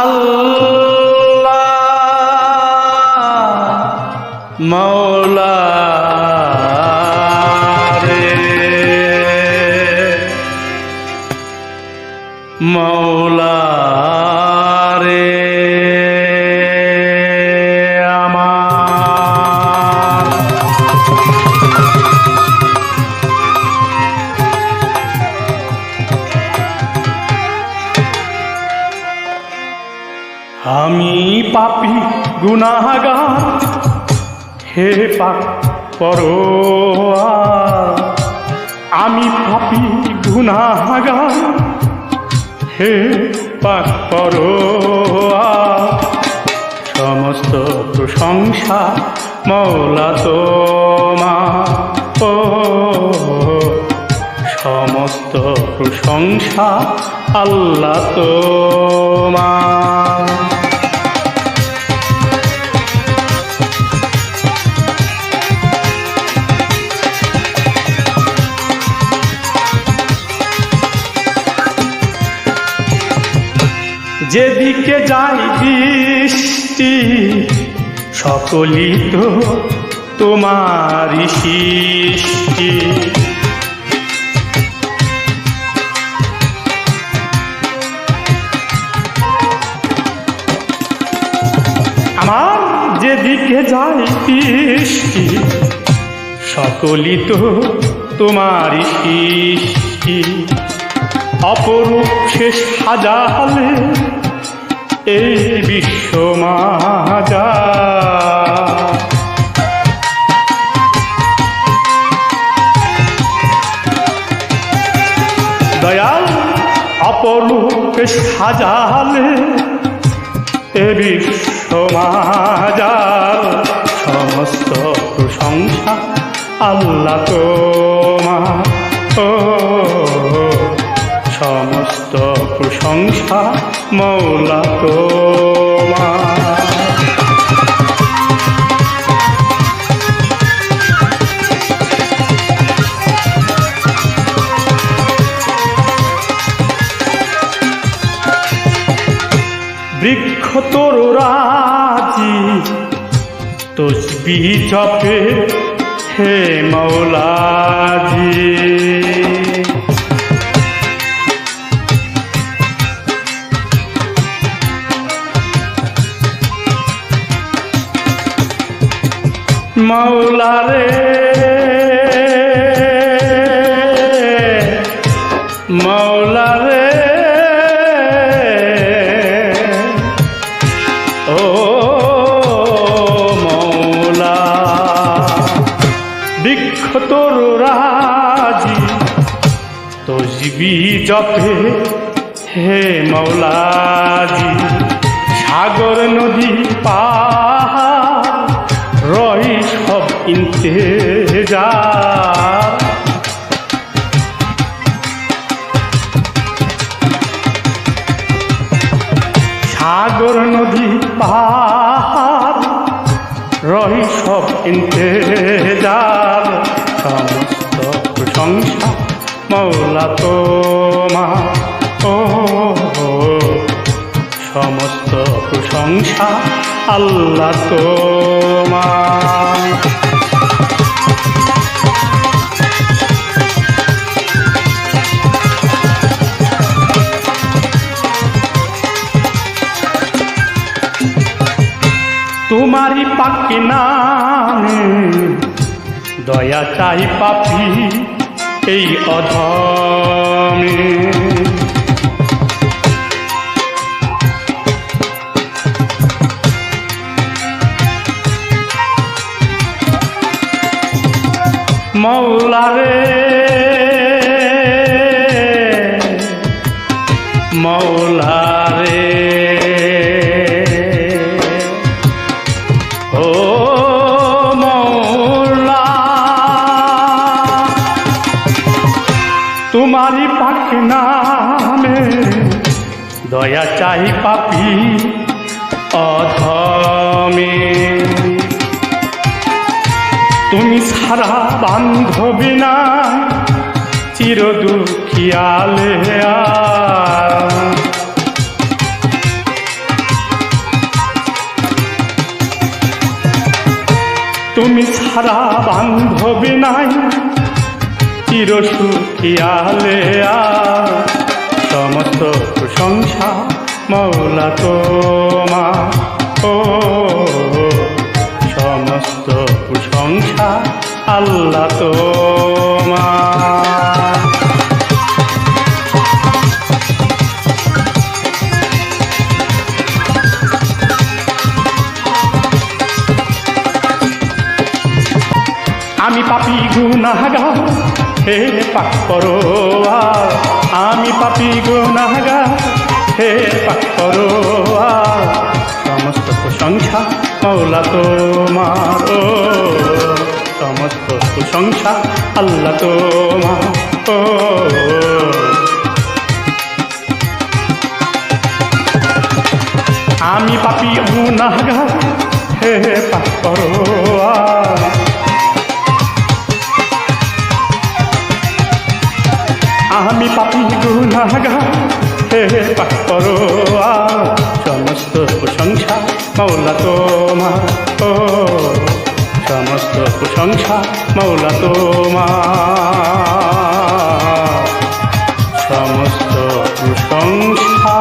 আল্লাহ মৌলা রে। মৌলা পাপি গুনাগার হে পাপ পরো আমি পাপি গুনাগার হে পাপ পরো সমস্ত প্রশংসা মৌলা তোমা ও, সমস্ত প্রশংসা আল্লাহ তোমার। যেদিকে যাই দৃষ্টি, সকলই তো তোমারই সৃষ্টি। আমার যেদিকে যাই দৃষ্টি, সকলই তো তোমারই সৃষ্টি। অপরূপ শেষ হাজালে এই বিশ্ব মাজা দয়াল অপরূপ সাজালে এ বিশ্ব মাজার সমস্ত প্রশংসা আল্লাহ তোমার ও সমস্ত প্রশংসা মৌলা তোমার। বৃক্ষ তোর রাজি তসবি জপে হে মৌলাজি। মৌলা রে। মৌলা রে। ও মৌলা বৃক্ষ তোর রাজি তসবি জপে হে মৌলাজি সাগর নদী রই যা সাগর নদী পাহাড়, রহি সব ইন্তেজার। সমস্ত প্রশংসা মৌলা তোমা ও সমস্ত প্রশংসা আল্লাহ তোমার। পাকে নামে দয়া চাই পাপি এই অধমে। মৌলারে দয়া চাই পাপি অধমে। তুমি সারা বান্ধবি না, চির দুঃখিয়ালে তুমি সারা বান্ধবি নাই, চির সুখিয়ালে সমস্ত প্রশংসা মৌলা তোমা। ও সমস্ত প্রশংসা আল্লাহ তোমা। আমি পাপি গুনাহগার। হে পাক আমি পাপি গুনাহগার। হে পাক সমস্ত প্রশংসা মৌলা তোমার ও। সমস্ত প্রশংসা আল্লাহ ও। আমি পাপি গুনাহগার। হে পাক আমি পাপি গুণাগা হে পাপর সমস্ত প্রশংসা মৌলা তোমা ও, সমস্ত প্রশংসা মৌলা তোমা সমস্ত প্রশংসা